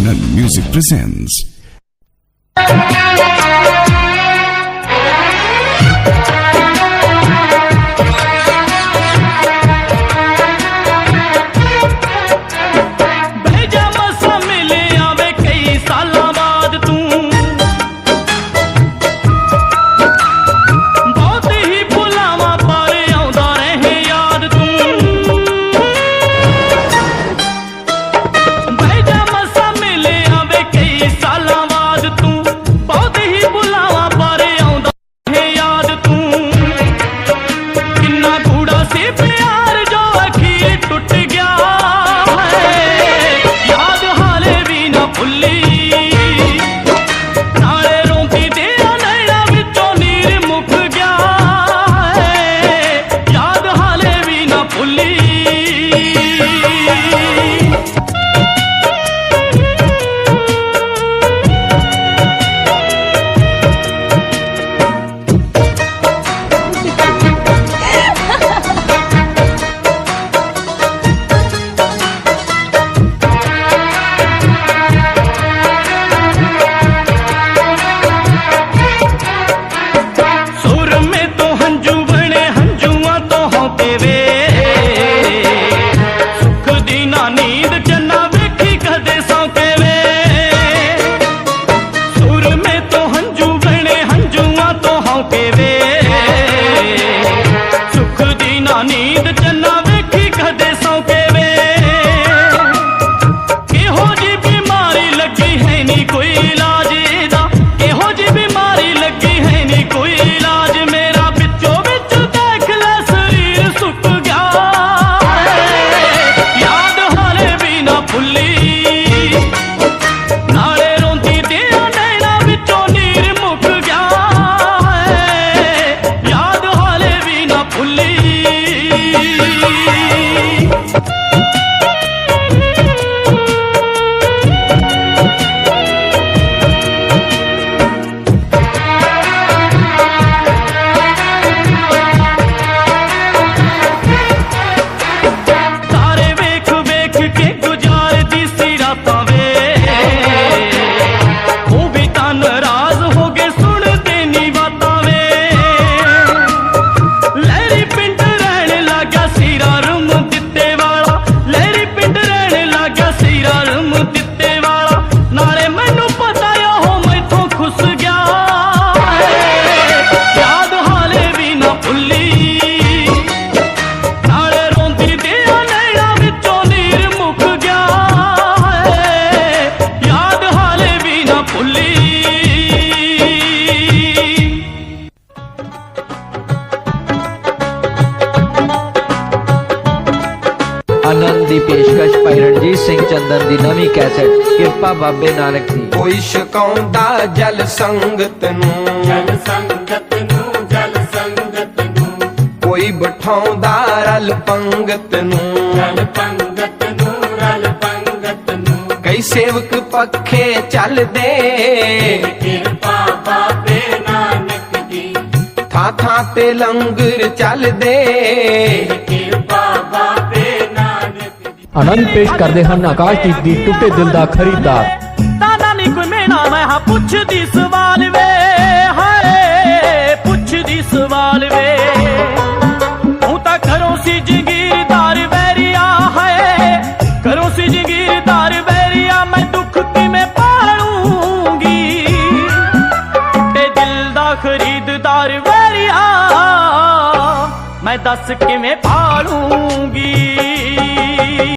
Anand Music presents people. ਦੀ ਪੇਸ਼ਕਸ਼ ਪਾਈ ਰਣਜੀਤ ਸਿੰਘ ਚੰਦਨ ਦੀ ਨਵੀਂ cassette. ਕਿਰਪਾ ਬਾਬੇ ਨਾਨਕ ਦੀ। ਕੋਈ ਸ਼ਕਾਉਂਦਾ ਜਲ ਸੰਗਤ ਨੂੰ। ਜਲ ਸੰਗਤ ਨੂੰ ਜਲ ਸੰਗਤ ਨੂੰ। ਕੋਈ ਬਿਠਾਉਂਦਾ ਰਲ ਪੰਗਤ ਨੂੰ। ਰਲ ਪੰਗਤ ਨੂੰ ਰਲ ਪੰਗਤ ਨੂੰ। ਕਈ ਸੇਵਕ ਪੱਖੇ ਚੱਲਦੇ। ਕਿਰਪਾ ਬਾਬੇ ਨਾਨਕ ਦੀ। ਥਾਂ ਥਾਂ ਤੇ ਲੰਗਰ ਚੱਲਦੇ। ਕਿਰਪਾ ਆਨੰਦ ਪੇਸ਼ ਕਰਦੇ ਹਨ ਆਕਾਸ਼ਦੀਪ ਦੀ ਟੁੱਟੇ ਦਿਲ ਦਾ ਖਰੀਦਦਾਰ। ਤਾਨਾ ਨਹੀਂ ਕੋਈ ਮੇਣਾ, ਮੈਂ ਹਾਂ ਪੁੱਛਦੀ ਸਵਾਲ ਵੇ, ਹਾਏ, ਪੁੱਛਦੀ ਸਵਾਲ ਵੇ। ਹੂੰ ਤਾਂ ਘਰੋਂ ਸੀ ਜਗੀਰਦਾਰ ਵੈਰੀਆ, ਹਾਏ, ਘਰੋਂ ਸੀ ਜਗੀਰਦਾਰ ਵੈਰੀਆ, ਮੈਂ ਦੁੱਖ ਕਿਵੇਂ ਪਾਲੂਗੀ? ਤੇ ਦਿਲ ਦਾ ਖਰੀਦਦਾਰ ਵੈਰੀਆ, ਮੈਂ ਦੱਸ ਕਿਵੇਂ ਪਾਲੂਗੀ?